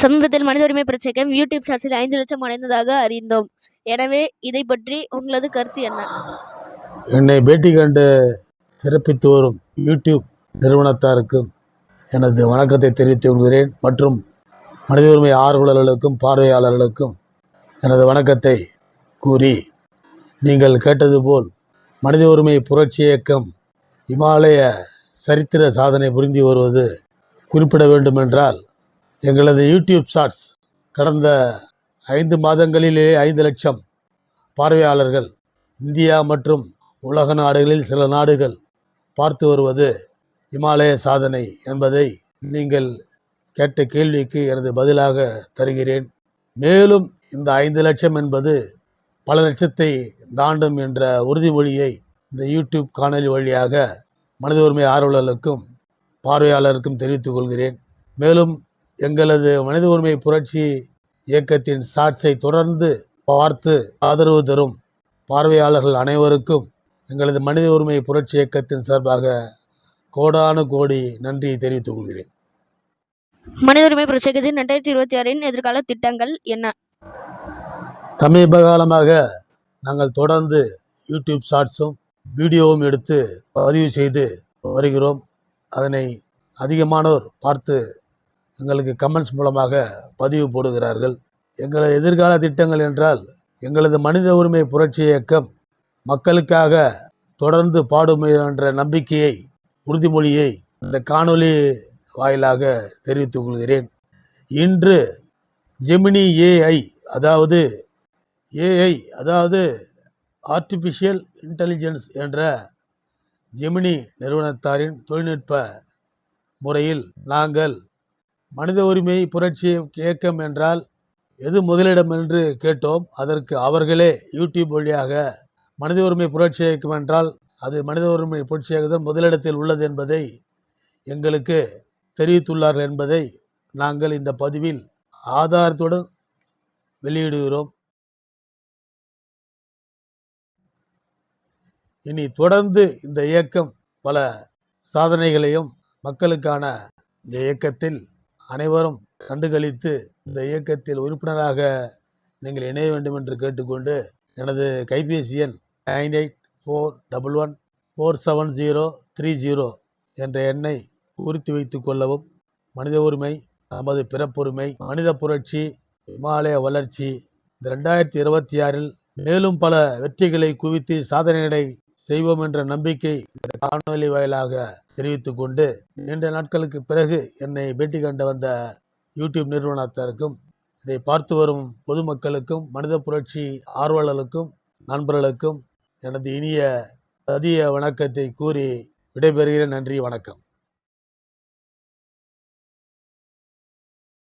சமீபத்தில் மனித உரிமை பிரச்சனைக்கும் யூடியூப் ஷார்ட்ஸில் ஐந்து லட்சம் அடைந்ததாக அறிந்தோம். எனவே இதை பற்றி உங்களது கருத்து என்ன? என்னை பேட்டி கண்டு சிறப்பித்து வரும் யூடியூப் நிறுவனத்தாருக்கும் எனது வணக்கத்தை தெரிவித்துக் கொள்கிறேன் மற்றும் மனித உரிமை ஆர்வலர்களுக்கும் பார்வையாளர்களுக்கும் எனது வணக்கத்தை கூறி நீங்கள் கேட்டது போல் மனித உரிமை புரட்சி இயக்கம் இமாலய சரித்திர சாதனை புரிந்து வருவது குறிப்பிட வேண்டுமென்றால் எங்களது யூடியூப் ஷார்ட்ஸ் கடந்த ஐந்து மாதங்களிலே ஐந்து லட்சம் பார்வையாளர்கள் இந்தியா மற்றும் உலக நாடுகளில் சில நாடுகள் பார்த்து வருவது இமாலய சாதனை என்பதை நீங்கள் கேட்ட கேள்விக்கு எனது பதிலாக தருகிறேன். மேலும் இந்த ஐந்து லட்சம் என்பது பல லட்சத்தை தாண்டும் என்ற உறுதிமொழியை இந்த யூடியூப் காணொலி வழியாக மனித உரிமை ஆர்வலர்களுக்கும் பார்வையாளருக்கும் தெரிவித்துக் கொள்கிறேன். மேலும் எங்களது மனித உரிமை புரட்சி இயக்கத்தின் ஷார்ட்ஸை தொடர்ந்து பார்த்து ஆதரவு தரும் பார்வையாளர்கள் அனைவருக்கும் எங்களது மனித உரிமை புரட்சி இயக்கத்தின் சார்பாக கோடானு கோடி நன்றியை தெரிவித்துக் கொள்கிறேன். மனித உரிமை பிரச்சனைக்கு ரெண்டாயிரத்தி இருபத்தி ஆறின் எதிர்கால திட்டங்கள் என்ன? சமீப காலமாக நாங்கள் தொடர்ந்து யூடியூப் ஷார்ட்ஸும் வீடியோவும் எடுத்து பதிவு செய்து வருகிறோம். அதனை அதிகமானோர் பார்த்து எங்களுக்கு கமெண்ட்ஸ் மூலமாக பதிவு போடுகிறார்கள். எங்களது எதிர்கால திட்டங்கள் என்றால் எங்களது மனித உரிமை புரட்சி இயக்கம் மக்களுக்காக தொடர்ந்து பாடும் என்ற நம்பிக்கையை உறுதிமொழியை இந்த காணொளி வாயிலாக தெரிவித்துக் கொள்கிறேன். இன்று ஜெமினி ஏஐ அதாவது ஏஐ அதாவது ஆர்டிஃபிஷியல் இன்டெலிஜென்ஸ் என்ற ஜெமினி நிறுவனத்தாரின் தொழில்நுட்ப முறையில் நாங்கள் மனித உரிமை புரட்சி இயக்கம் என்றால் எது முதலிடம் என்று கேட்டோம். அதற்கு அவர்களே யூடியூப் வழியாக மனித உரிமை புரட்சி இயக்கம் என்றால் அது மனித உரிமை புரட்சி முதலிடத்தில் உள்ளது என்பதை எங்களுக்கு தெரிவித்துள்ளார்கள் என்பதை நாங்கள் இந்த பதிவில் ஆதாரத்துடன் வெளியிடுகிறோம். இனி தொடர்ந்து இந்த இயக்கம் பல சாதனைகளையும் மக்களுக்கான இந்த இயக்கத்தில் அனைவரும் கண்டுகளித்து இந்த இயக்கத்தில் உறுப்பினராக நீங்கள் இணைய வேண்டும் என்று கேட்டுக்கொண்டு எனது கைபேசி எண் nine eight four double one four seven zero three zero என்ற எண்ணை குறித்து வைத்து கொள்ளவும் மனித உரிமை நமது பிறப்புரிமை மனித புரட்சி இமாலய வளர்ச்சி இந்த ரெண்டாயிரத்தி இருபத்தி ஆறில் மேலும் பல வெற்றிகளை குவித்து சாதனைகளை செய்வோம் என்ற நம்பிக்கை இந்த காணொலி வாயிலாக தெரிவித்துக் கொண்டு நீண்ட நாட்களுக்கு பிறகு என்னை பேட்டி கண்டு வந்த யூடியூப் நிறுவனத்திற்கும் இதை பார்த்து வரும் பொதுமக்களுக்கும் மனித புரட்சி ஆர்வலர்களுக்கும் நண்பர்களுக்கும் எனது இனிய அதிக வணக்கத்தை கூறி விடைபெறுகிறேன். நன்றி வணக்கம்.